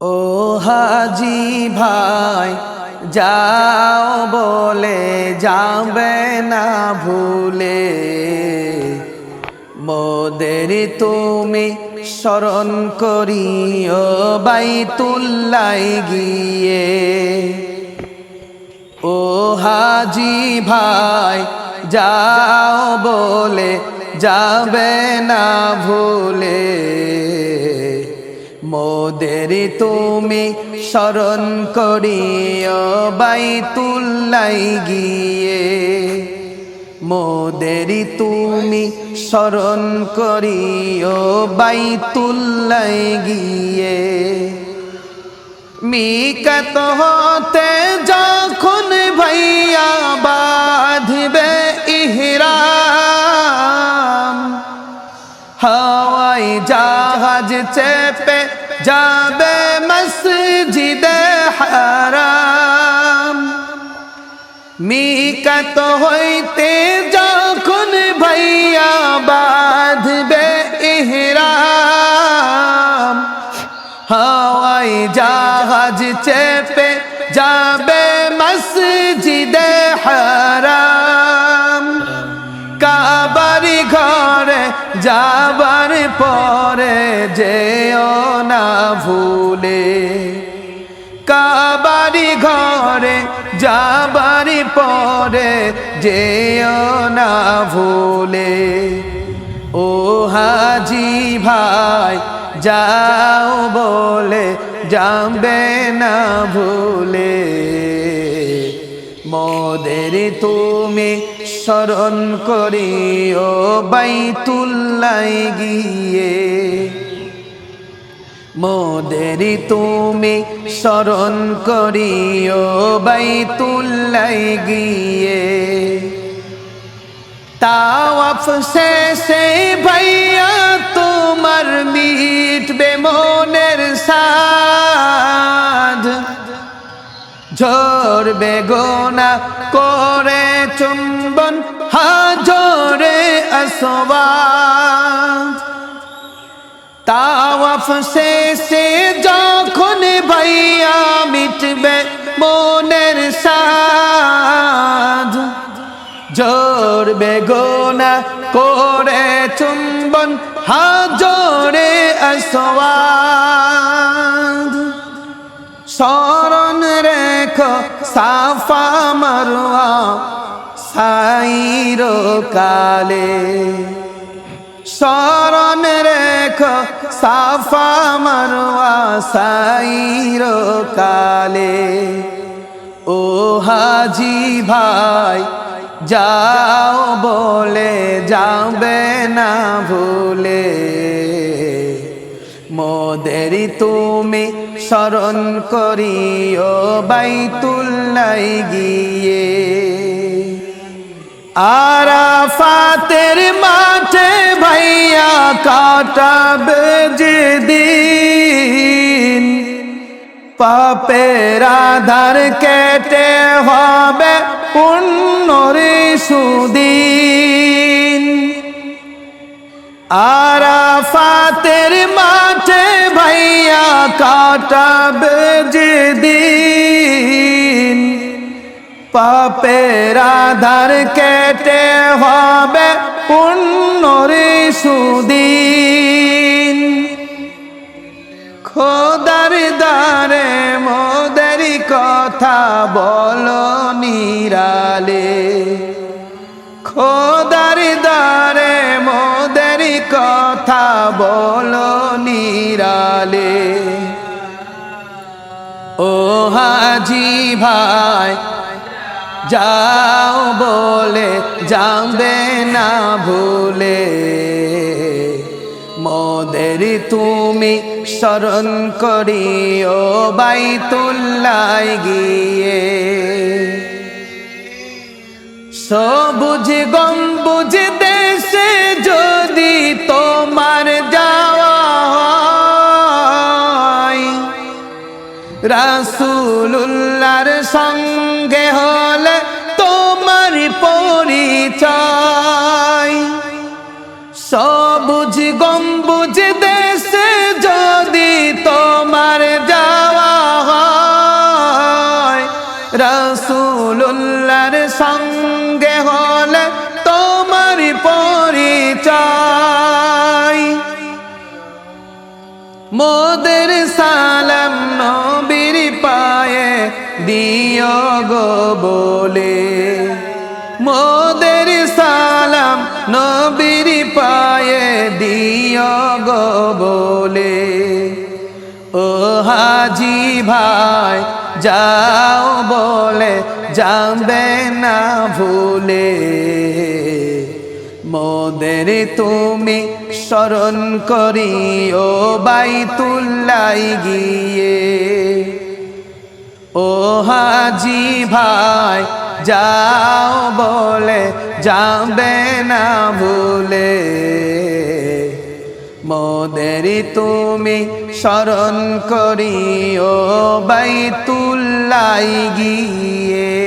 ও হাজি ভাই, যাও বলে যাবে না ভুলে। মোদের তুমি স্মরণ করিও বাইতুল্লাই গিয়ে। ও হাজি ভাই, যাও বলে যাবে না ভুলে। মোদের তুমি স্মরণ করিও বাইতুল্লাই গিয়ে। মোদের তুমি স্মরণ করিও বাইতুল্লাই গিয়ে। মিকত হতে যখন ভাইয়া বাঁধবে জাহাজ চেপে যাবে মসজিদে হারাম। মিকত হইতে যখন ভাইয়া বাঁধবে ইহরাম, হাওয়াই জাহাজ চেপে যাবে মসজিদে হারাম। কাবারি ঘরে যাবার পরে যেও না ভুলে। কাবারি ঘরে যাবারি পরে যেও না ভুলে। ও হাজি ভাই, যাও বলে যাবে না ভুলে। মোদের তুমি স্মরণ করিও বাইতুল্লাই গিয়ে। মোদের তুমি স্মরণ করিও বাইতুল্লাই গিয়ে। তাওয়াফ শেষে ভাইয়া, তোমার মিটবে মনের সাধ ঝরবে গোনা করে চুম্বন, হাজরে আসবাদ তাওয়াফ শেষে যখন ভাইয়া মিটবে মনের সাধ জোর বেগোনা করে চুম্বন, হাজরে আসওয়াদ। স্মরণ রেখ, সাফা মারুয়া, সাইর কালে। স্মরণ রেখ, সাফা মারুয়া, সাইর কালে। ও হাজি ভাই, যাও বলে, যাবে না ভুলে। মোদেরি তুমি স্মরণ করিও বাইতুল্লাই গিয়ে। আরাফাতের মাঠে ভাইয়া কাটাবে যে দিন পাপের আধার কেটে হবে পুণ্যরে সুদিন। আরাফাতের কাটাবে যে দিন পাপের আধার কেটে হবে পুণ্যরে সুদিন। খোদার দারে মোদের কথা বলো নিরালে। খোদার দারে মোদের কথা বলো নিরালে। ও হাজি ভাই, যাও বলে যাবে না ভুলে। মোদের তুমি স্মরণ করিও বাইতুল্লাই গিয়ে। সবুজ গম্বুজ তোমার সঙ্গে হলে তোমার পরিচয়। সবুজ গম্বুজ দেশে যদি তোমার যাওয়া হয় রসুল্লার সঙ্গে হলে তোমার পরিচয়। মোদের সালা গো বলে, মোদের সালাম নবীর পায়ে দিও গো বলে, ও হাজি ভাই, যাও বলে যাবে না ভুলে, মোদের তুমি স্মরণ করিও বাইতুল্লাই গিয়ে হাজি ভাই যাও বলে যাবে না ভুলে। মোদের তুমি স্মরণ করিও বাইতুল্লাই গিয়ে।